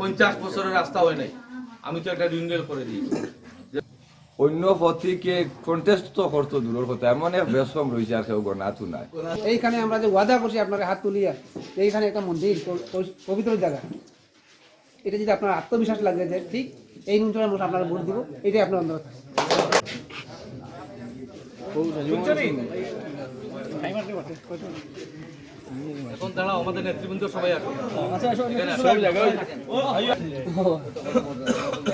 পঞ্চাশ বছরের রাস্তা হয় নাই। আমি তো একটা রিনিউয়াল করে দিয়েছি। অন্য প্রতীকে কন্টেস্ট তো করতো দূরের কথা এমন এক বেশম রয়েছে আর কেউ গণাতু নাই। এইখানে আমরা যে ওয়াদা করছি আপনাকে হাত তুলিয়া এইখানে একটা মন্দির পবিত্র জায়গা। এটা যদি আপনার আত্মবিশ্বাস লাগে যে ঠিক এই অঞ্চলের মানুষ আপনারা ভোট দিব এটাই আপনার অন্তর। থাকে এখন দাঁড়াও আমাদের নেতৃবৃন্দ সবাই আছে সব জায়গায়।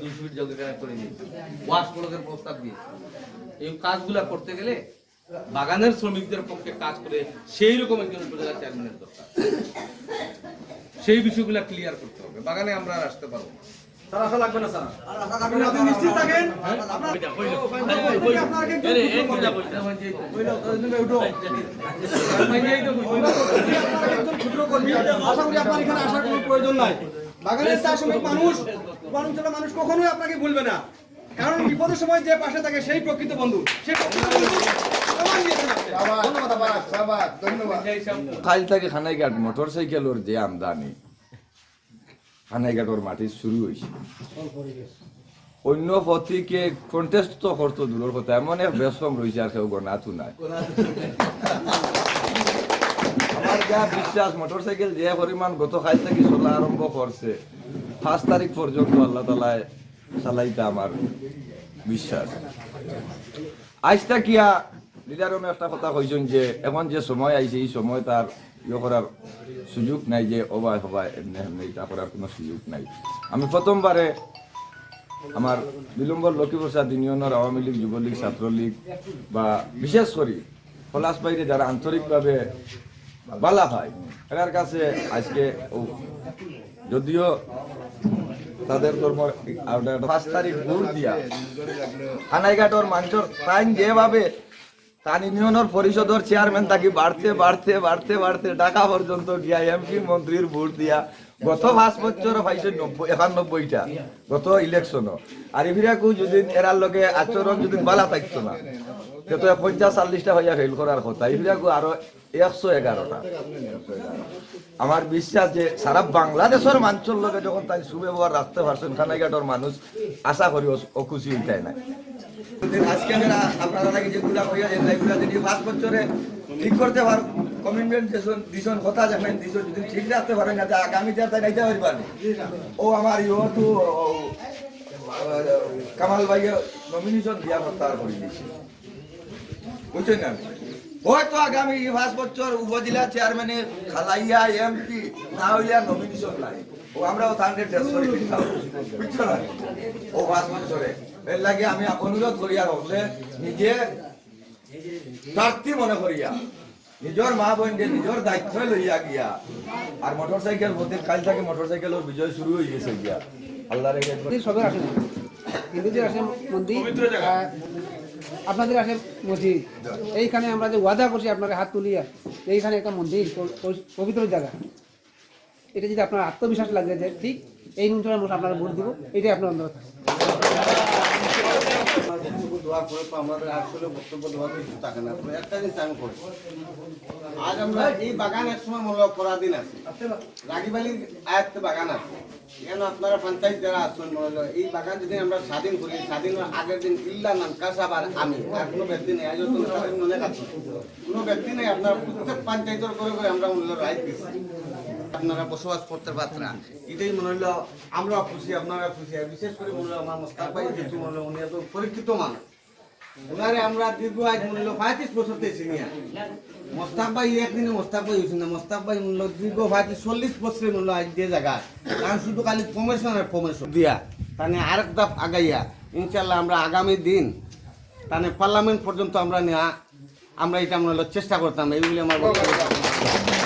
দুই করে দিয়েছি ওয়াশ প্রস্তাব এই কাজগুলা করতে গেলে বাগানের শ্রমিকদের পক্ষে কাজ করে সেই রকম একজন উপজেলা চেয়ারম্যানের দরকার। সেই বিষয়গুলা ক্লিয়ার করতে হবে। বাগানে আমরা আসতে পারব না। আশা করি আপনার এখানে আসার কোনো প্রয়োজন নাই। বাগানের চার শ্রমিক মানুষ কখনোই আপনাকে ভুলবে না। কারণ বিপদের সময় যে পাশে থাকে সেই প্রকৃত বন্ধু। সেই প্রকৃত বন্ধু। খাইল থেকে খানাইঘাট মোটর সাইকেলের যে আমদানি খানাইঘাটর মাটি শুরু হয়েছে অন্য প্রতীকে কন্টেস্ট তো করতো দূরের কথা এমন এক বেশম রয়েছে আর কেউ গণাতু নাই। আমার যা বিশ্বাস মোটর সাইকেল যে পরিমাণ গত খাইল থেকে চলা আরম্ভ করছে পাঁচ তারিখ পর্যন্ত আল্লাহ তালায় চালাইতে আমার বিশ্বাস। আজটা কিয়া লিডারও একটা কথা কইছেন যে এখন যে সময় আইছে এই সময় তার ইয়ে করার সুযোগ নাই যে অবায় হবায় এমনি এমনি এটা করার কোনো সুযোগ নাই। আমি প্রথমবারে আমার বিলম্বর লক্ষ্মীপ্রসাদ ইউনিয়নের আওয়ামী লীগ, যুবলীগ, ছাত্রলীগ বা বিশেষ করে পলাশ বাইরে যারা আন্তরিকভাবে বালা হয় এটার কাছে আজকে যদিও তাদের ধর্ম পাঁচ তারিখ ভোট দিয়া খানাইঘাটর মানুষের টাইম যেভাবে তান ইউনিয়নের পরিষদের চেয়ারম্যান তাকে বাড়তে বাড়তে বাড়তে বাড়তে ঢাকা পর্যন্ত গিয়া এমপি মন্ত্রীর ভোট দিয়া গত পাঁচ বছর পাইছে নব্বই, একানব্বইটা গত ইলেকশন আর এভিরাকু যদি এরার লগে আচরণ যদি বালা থাকতো না তো পঞ্চাশ, চল্লিশটা হইয়া ফেল করার কথা। এভিরাকু আরও একশো এগারোটা। আমার বিশ্বাস যে সারা বাংলাদেশের মানুষের লগে যখন তাই সুব্যবহার রাখতে পারছেন, খানাইঘাটর মানুষ আশা করি অখুশি হইতাই নাই। আজকে আপনারা নাকি যেগুলা কইয়া যে এগুলা যদি পাঁচ বছরে ঠিক করতে পার কমিটমেন্ট দিছন দিছন, কথা জানেন, দিছন, যদি ঠিক রাখতে পারেন না আগামীতে তাই নাইতে পারবেন ও আমার ইও তো কামাল ভাইয়ের নমিনেশন দিয়া প্রত্যাহার করে দিয়েছে। বুঝছেন না? হয়তো আগামী পাঁচ বছর উপজেলা চেয়ারম্যানে খালাইয়া এমপি না হইলে নমিনেশন নাই। ও আমরাও তাকে ড্রেস বুঝছ না? ও পাঁচ বছরে। এর লাগে আমি অনুরোধ করিয়া হলে নিজে প্রার্থী মনে করিয়া নিজের মা বোনকে নিজের দায়িত্ব লইয়া গিয়া আর মোটর সাইকেল প্রত্যেক কাল থেকে মোটর সাইকেলের বিজয় শুরু হয়ে গেছে গিয়া। আল্লাহ রেখে মন্দির সবের আসে না হিন্দুদের আসে মন্দির আপনাদের আসে মসজিদ এইখানে আমরা যে ওয়াদা করছি আপনাকে হাত তুলিয়া, এইখানে একটা মন্দির পবিত্র জায়গা। এটা যদি আপনার আত্মবিশ্বাস লাগে যে ঠিক এই মানুষ আপনারা ভোট দিব, এটাই আপনার অন্তর দোয়া করে আমাদের আসলে বক্তব্য দেওয়ার একটা জিনিস আজ আমরা এই বাগান এক সময় পরাধীন আছে রাগিবালির আয়ত্তে বাগান আছে। এখানে আপনারা পঞ্চায়েত যারা আছেন মনে এই বাগান যদি আমরা স্বাধীন করি স্বাধীন আগের দিন ইল্লা নানকাসাব আর আমি কোনো ব্যক্তি নেই আজ তো আছে কোনো ব্যক্তি নেই আপনারা, প্রত্যেক পঞ্চায়েতের করে করে আমরা মূল্য রাইট দিচ্ছি। আপনারা বসবাস করতে পারছেন এটাই মনে হলো আমরা খুশি, আপনারা খুশি। বিশেষ করে মনে হলো আমার মোস্তাক ভাই, যেহেতু মনে হলো উনি এত পরীক্ষিত মানুষ। ওনারে আমরা দীর্ঘ আজ মূল্য পঁয়ত্রিশ বছর থেকে সিনিয়র মোস্তাক ভাই, একদিনে মোস্তাক ভাই হয়েছে না, মোস্তাক ভাই মূল্য দীর্ঘ পঁয়ত্রিশ, চল্লিশ বছরের মূল্য আজ যে জায়গায় কারণ শুধু খালি প্রমোশন আর প্রমোশন দিয়া, তানে আরেক ধাপ আগাইয়া ইনশাল্লাহ আমরা আগামী দিন, তানে পার্লামেন্ট পর্যন্ত আমরা নেওয়া আমরা এটা আমরা চেষ্টা করতাম এইগুলি আমার বক্তব্য।